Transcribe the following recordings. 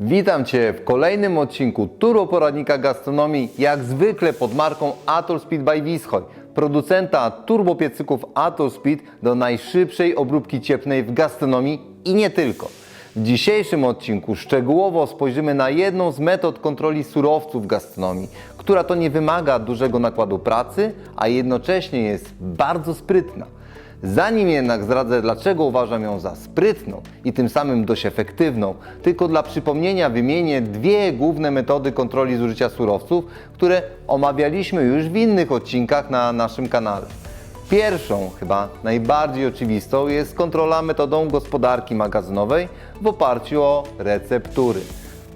Witam Cię w kolejnym odcinku Turbo Poradnika Gastronomii, jak zwykle pod marką Ator Speed by Wischoj, producenta turbopiecyków Ator Speed do najszybszej obróbki cieplnej w gastronomii i nie tylko. W dzisiejszym odcinku szczegółowo spojrzymy na jedną z metod kontroli surowców w gastronomii, która to nie wymaga dużego nakładu pracy, a jednocześnie jest bardzo sprytna. Zanim jednak zdradzę, dlaczego uważam ją za sprytną i tym samym dość efektywną, tylko dla przypomnienia wymienię dwie główne metody kontroli zużycia surowców, które omawialiśmy już w innych odcinkach na naszym kanale. Pierwszą, chyba najbardziej oczywistą, jest kontrola metodą gospodarki magazynowej w oparciu o receptury.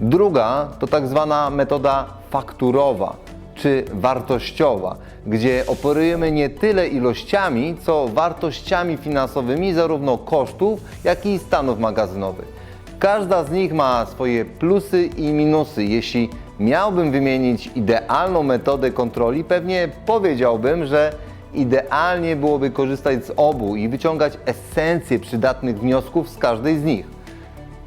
Druga to tak zwana metoda fakturowa czy wartościowa, gdzie operujemy nie tyle ilościami, co wartościami finansowymi zarówno kosztów, jak i stanów magazynowych. Każda z nich ma swoje plusy i minusy. Jeśli miałbym wymienić idealną metodę kontroli, pewnie powiedziałbym, że idealnie byłoby korzystać z obu i wyciągać esencję przydatnych wniosków z każdej z nich.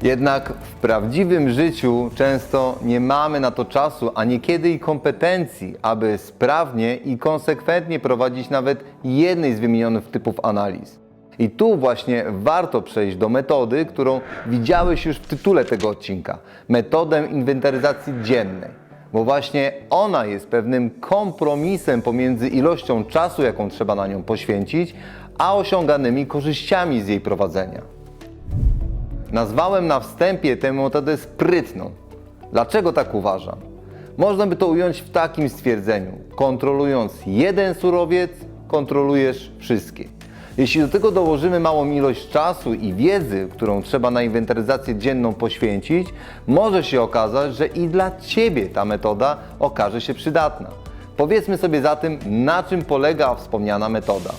Jednak w prawdziwym życiu często nie mamy na to czasu, a niekiedy i kompetencji, aby sprawnie i konsekwentnie prowadzić nawet jednej z wymienionych typów analiz. I tu właśnie warto przejść do metody, którą widziałeś już w tytule tego odcinka metodę inwentaryzacji dziennej. Bo właśnie ona jest pewnym kompromisem pomiędzy ilością czasu, jaką trzeba na nią poświęcić, a osiąganymi korzyściami z jej prowadzenia. Nazwałem na wstępie tę metodę sprytną. Dlaczego tak uważam? Można by to ująć w takim stwierdzeniu: kontrolując jeden surowiec, kontrolujesz wszystkie. Jeśli do tego dołożymy małą ilość czasu i wiedzy, którą trzeba na inwentaryzację dzienną poświęcić, może się okazać, że i dla Ciebie ta metoda okaże się przydatna. Powiedzmy sobie zatem, na czym polega wspomniana metoda.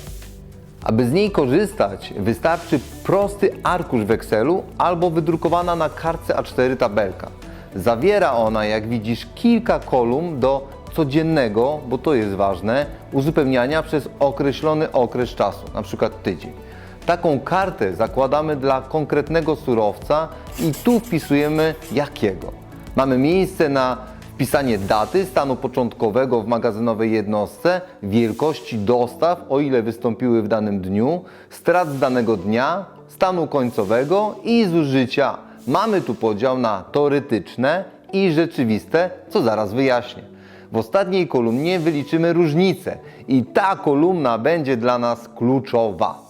Aby z niej korzystać, wystarczy prosty arkusz w Excelu albo wydrukowana na kartce A4 tabelka. Zawiera ona, jak widzisz, kilka kolumn do codziennego, bo to jest ważne, uzupełniania przez określony okres czasu, przykład tydzień. Taką kartę zakładamy dla konkretnego surowca i tu wpisujemy jakiego. Mamy miejsce na wpisanie daty stanu początkowego w magazynowej jednostce, wielkości dostaw, o ile wystąpiły w danym dniu, strat z danego dnia, stanu końcowego i zużycia. Mamy tu podział na teoretyczne i rzeczywiste, co zaraz wyjaśnię. W ostatniej kolumnie wyliczymy różnicę i ta kolumna będzie dla nas kluczowa.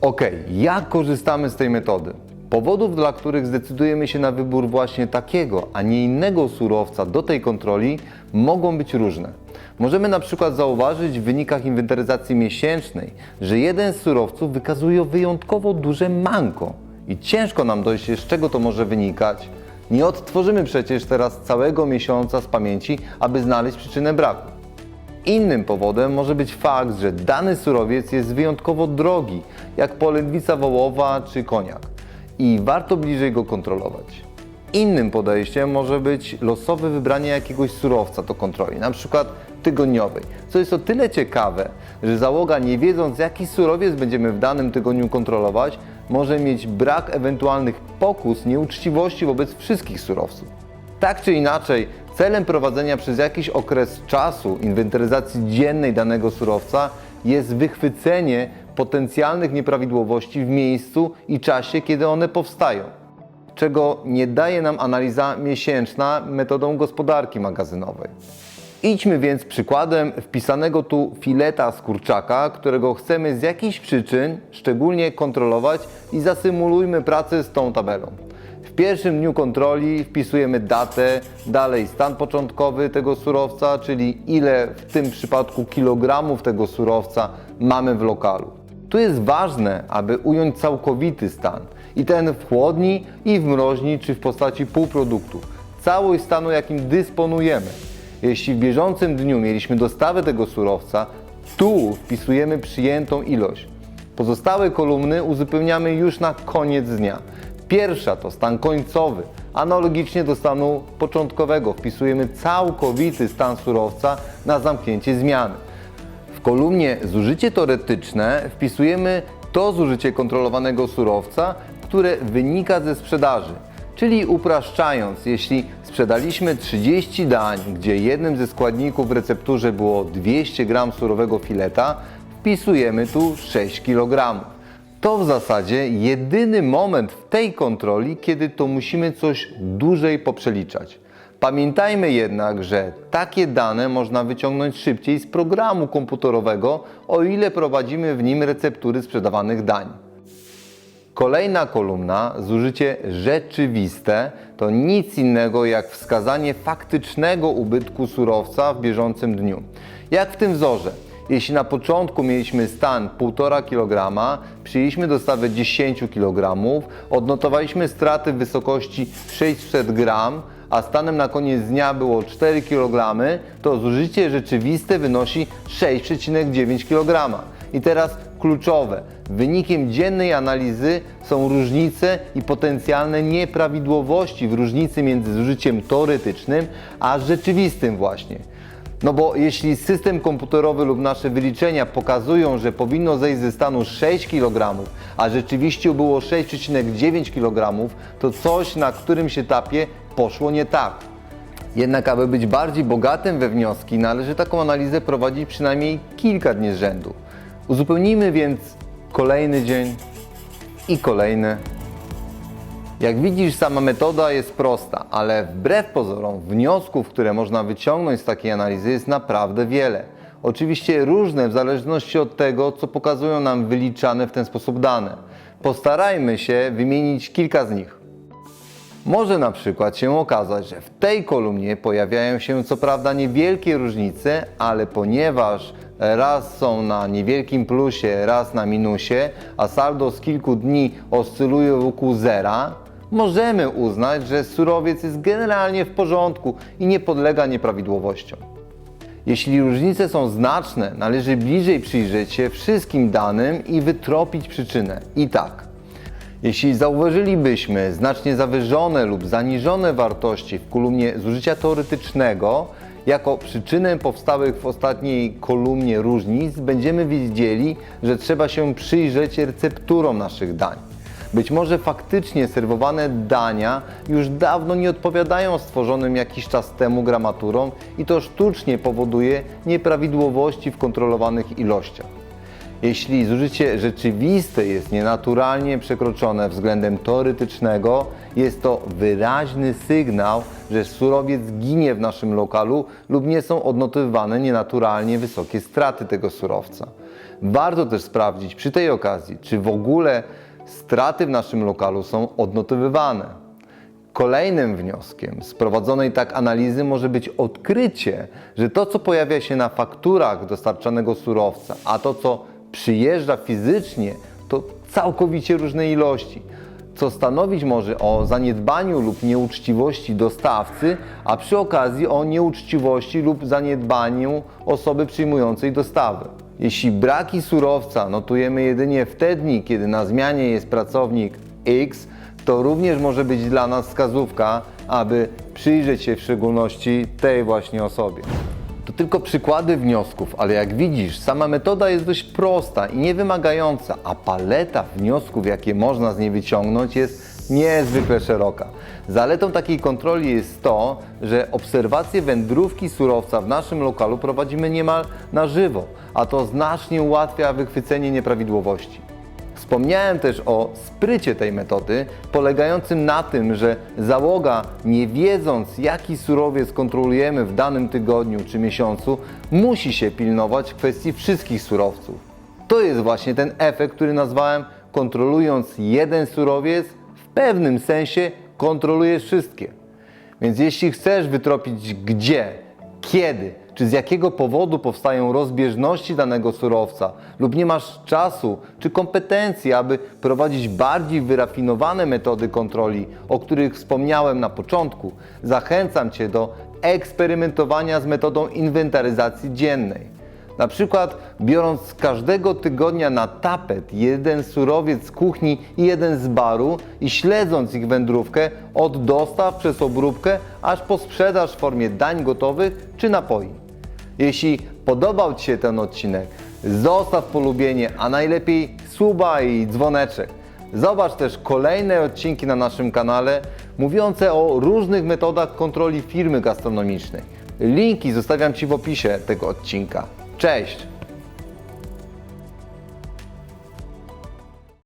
Ok, jak korzystamy z tej metody? Powodów, dla których zdecydujemy się na wybór właśnie takiego, a nie innego surowca do tej kontroli, mogą być różne. Możemy na przykład zauważyć w wynikach inwentaryzacji miesięcznej, że jeden z surowców wykazuje wyjątkowo duże manko i ciężko nam dojść, z czego to może wynikać. Nie odtworzymy przecież teraz całego miesiąca z pamięci, aby znaleźć przyczynę braku. Innym powodem może być fakt, że dany surowiec jest wyjątkowo drogi, jak polędwica wołowa czy koniak i warto bliżej go kontrolować. Innym podejściem może być losowe wybranie jakiegoś surowca do kontroli, na przykład tygodniowej, co jest o tyle ciekawe, że załoga nie wiedząc jaki surowiec będziemy w danym tygodniu kontrolować, może mieć brak ewentualnych pokus nieuczciwości wobec wszystkich surowców. Tak czy inaczej, celem prowadzenia przez jakiś okres czasu inwentaryzacji dziennej danego surowca jest wychwycenie potencjalnych nieprawidłowości w miejscu i czasie, kiedy one powstają, czego nie daje nam analiza miesięczna metodą gospodarki magazynowej. Idźmy więc przykładem wpisanego tu fileta z kurczaka, którego chcemy z jakichś przyczyn szczególnie kontrolować i zasymulujmy pracę z tą tabelą. W pierwszym dniu kontroli wpisujemy datę, dalej stan początkowy tego surowca, czyli ile w tym przypadku kilogramów tego surowca mamy w lokalu. Tu jest ważne, aby ująć całkowity stan i ten w chłodni i w mroźni czy w postaci półproduktu, całość stanu jakim dysponujemy. Jeśli w bieżącym dniu mieliśmy dostawę tego surowca, tu wpisujemy przyjętą ilość. Pozostałe kolumny uzupełniamy już na koniec dnia. Pierwsza to stan końcowy. Analogicznie do stanu początkowego wpisujemy całkowity stan surowca na zamknięcie zmiany. Kolumnie zużycie teoretyczne wpisujemy to zużycie kontrolowanego surowca, które wynika ze sprzedaży. Czyli upraszczając, jeśli sprzedaliśmy 30 dań, gdzie jednym ze składników w recepturze było 200 g surowego fileta, wpisujemy tu 6 kg. To w zasadzie jedyny moment w tej kontroli, kiedy to musimy coś dłużej poprzeliczać. Pamiętajmy jednak, że takie dane można wyciągnąć szybciej z programu komputerowego, o ile prowadzimy w nim receptury sprzedawanych dań. Kolejna kolumna, zużycie rzeczywiste, to nic innego jak wskazanie faktycznego ubytku surowca w bieżącym dniu. Jak w tym wzorze. Jeśli na początku mieliśmy stan 1,5 kg, przyjęliśmy dostawę 10 kg, odnotowaliśmy straty w wysokości 600 g, a stanem na koniec dnia było 4 kg, to zużycie rzeczywiste wynosi 6,9 kg. I teraz kluczowe. Wynikiem dziennej analizy są różnice i potencjalne nieprawidłowości w różnicy między zużyciem teoretycznym a rzeczywistym właśnie. No bo jeśli system komputerowy lub nasze wyliczenia pokazują, że powinno zejść ze stanu 6 kg, a rzeczywiście było 6,9 kg, to coś na którymś etapie poszło nie tak. Jednak, aby być bardziej bogatym we wnioski, należy taką analizę prowadzić przynajmniej kilka dni z rzędu. Uzupełnijmy więc kolejny dzień i kolejny. Jak widzisz, sama metoda jest prosta, ale wbrew pozorom wniosków, które można wyciągnąć z takiej analizy jest naprawdę wiele. Oczywiście różne w zależności od tego, co pokazują nam wyliczane w ten sposób dane. Postarajmy się wymienić kilka z nich. Może na przykład się okazać, że w tej kolumnie pojawiają się co prawda niewielkie różnice, ale ponieważ raz są na niewielkim plusie, raz na minusie, a saldo z kilku dni oscyluje wokół zera, możemy uznać, że surowiec jest generalnie w porządku i nie podlega nieprawidłowościom. Jeśli różnice są znaczne, należy bliżej przyjrzeć się wszystkim danym i wytropić przyczynę. I tak. Jeśli zauważylibyśmy znacznie zawyżone lub zaniżone wartości w kolumnie zużycia teoretycznego, jako przyczynę powstałych w ostatniej kolumnie różnic, będziemy wiedzieli, że trzeba się przyjrzeć recepturom naszych dań. Być może faktycznie serwowane dania już dawno nie odpowiadają stworzonym jakiś czas temu gramaturom i to sztucznie powoduje nieprawidłowości w kontrolowanych ilościach. Jeśli zużycie rzeczywiste jest nienaturalnie przekroczone względem teoretycznego, jest to wyraźny sygnał, że surowiec ginie w naszym lokalu lub nie są odnotowywane nienaturalnie wysokie straty tego surowca. Warto też sprawdzić przy tej okazji, czy w ogóle straty w naszym lokalu są odnotowywane. Kolejnym wnioskiem z prowadzonej tak analizy może być odkrycie, że to, co pojawia się na fakturach dostarczanego surowca, a to, co przyjeżdża fizycznie, to całkowicie różne ilości, co stanowić może o zaniedbaniu lub nieuczciwości dostawcy, a przy okazji o nieuczciwości lub zaniedbaniu osoby przyjmującej dostawy. Jeśli braki surowca notujemy jedynie w te dni, kiedy na zmianie jest pracownik X, to również może być dla nas wskazówka, aby przyjrzeć się w szczególności tej właśnie osobie. To tylko przykłady wniosków, ale jak widzisz, sama metoda jest dość prosta i niewymagająca, a paleta wniosków, jakie można z niej wyciągnąć, jest niezwykle szeroka. Zaletą takiej kontroli jest to, że obserwację wędrówki surowca w naszym lokalu prowadzimy niemal na żywo, a to znacznie ułatwia wychwycenie nieprawidłowości. Wspomniałem też o sprycie tej metody, polegającym na tym, że załoga, nie wiedząc jaki surowiec kontrolujemy w danym tygodniu czy miesiącu, musi się pilnować kwestii wszystkich surowców. To jest właśnie ten efekt, który nazwałem kontrolując jeden surowiec, pewnym sensie kontrolujesz wszystkie. Więc jeśli chcesz wytropić gdzie, kiedy czy z jakiego powodu powstają rozbieżności danego surowca lub nie masz czasu czy kompetencji, aby prowadzić bardziej wyrafinowane metody kontroli, o których wspomniałem na początku, zachęcam Cię do eksperymentowania z metodą inwentaryzacji dziennej. Na przykład biorąc każdego tygodnia na tapet jeden surowiec z kuchni i jeden z baru i śledząc ich wędrówkę od dostaw przez obróbkę aż po sprzedaż w formie dań gotowych czy napoi. Jeśli podobał Ci się ten odcinek, zostaw polubienie, a najlepiej suba i dzwoneczek. Zobacz też kolejne odcinki na naszym kanale, mówiące o różnych metodach kontroli firmy gastronomicznej. Linki zostawiam Ci w opisie tego odcinka. Cześć!